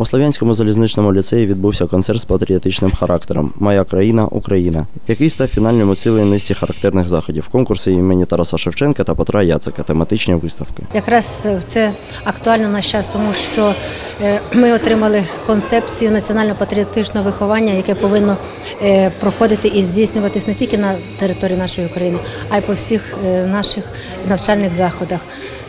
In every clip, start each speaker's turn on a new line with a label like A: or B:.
A: У Слов'янському залізничному ліцеї відбувся концерт з патріотичним характером Моя країна Україна, який став фінальним у цілій низці характерних заходів, конкурси імені Тараса Шевченка та Петра Яцика, тематичні виставки.
B: Якраз це актуально в наш час, тому що е, ми отримали концепцію національно-патріотичного виховання, яке повинно е, проходити і здійснюватись не тільки на території нашої України, а й по всіх е, наших навчальних заходах.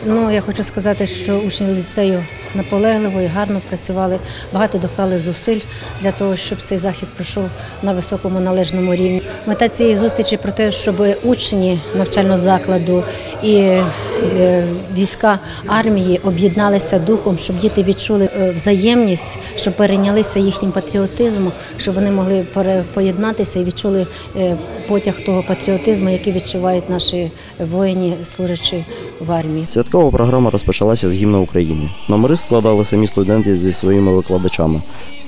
B: Ну, я хочу сказати, що учні ліцею наполегливо і гарно працювали, багато доклали зусиль для того, щоб цей захід пройшов на високому належному рівні. Мета цієї зустрічі про те, щоб учні навчального закладу і е, війська армії об'єдналися духом, щоб діти відчули е, взаємність, щоб перейнялися їхнім патріотизмом, щоб вони могли поєднатися і відчули е, потяг того патріотизму, який відчувають наші воїни, служачі в армії.
A: Святкова програма розпочалася з гімну України. Номери складали самі студенти зі своїми викладачами.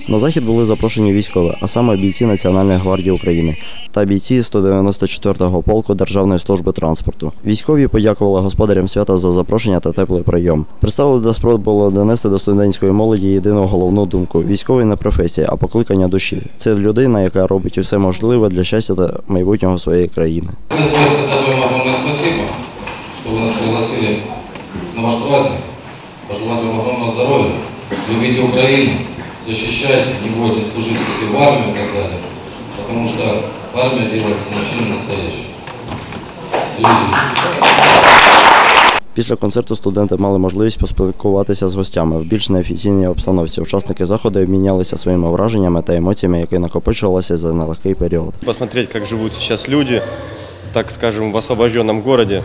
A: На захід були запрошені військові, а саме бійці Національної гвардії України та бійці 194-го полку Державної служби транспорту. Військові подякували господарям свята за запрошення та теплий прийом. Представили та спробували донести до студентської молоді єдину головну думку: військовий не професія, а покликання душі. Це людина, яка робить усе можливе для щастя та майбутнього своєї країни.
C: Хотели сказать вам спасибо, что вы нас пригласили на ваш праздник. Пожелать вам огромного здоровья. Любите Украину, защищайте, не бойтесь служить в армии и так далее. Потому что армия делает из мужчины настоящих. Любите.
A: Після концерту студенти мали можливість поспілкуватися з гостями в більш неофіційній обстановці. Учасники заходу обмінялися своїми враженнями та емоціями, які накопичувалися за нелегкий період.
D: посмотреть, как живут сейчас люди, так скажем, в освобожденном городе.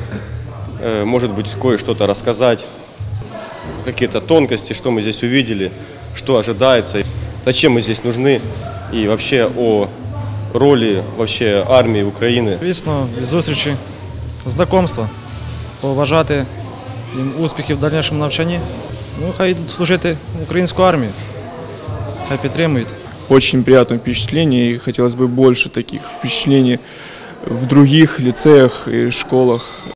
D: Э, Может быть, кое-что-то рассказать, какие-то тонкости, что мы здесь увидели, что ожидается, зачем мы здесь нужны и вообще о роли вообще армии Украины.
E: Звісно, від зустрічі, знакомства, побажати їм успіхів в дальнішому навчанні. Ну, хай йдуть служити в українську армію, хай підтримують.
F: очень приятное впечатление, и хотелось бы больше таких впечатлений в других лицеях и школах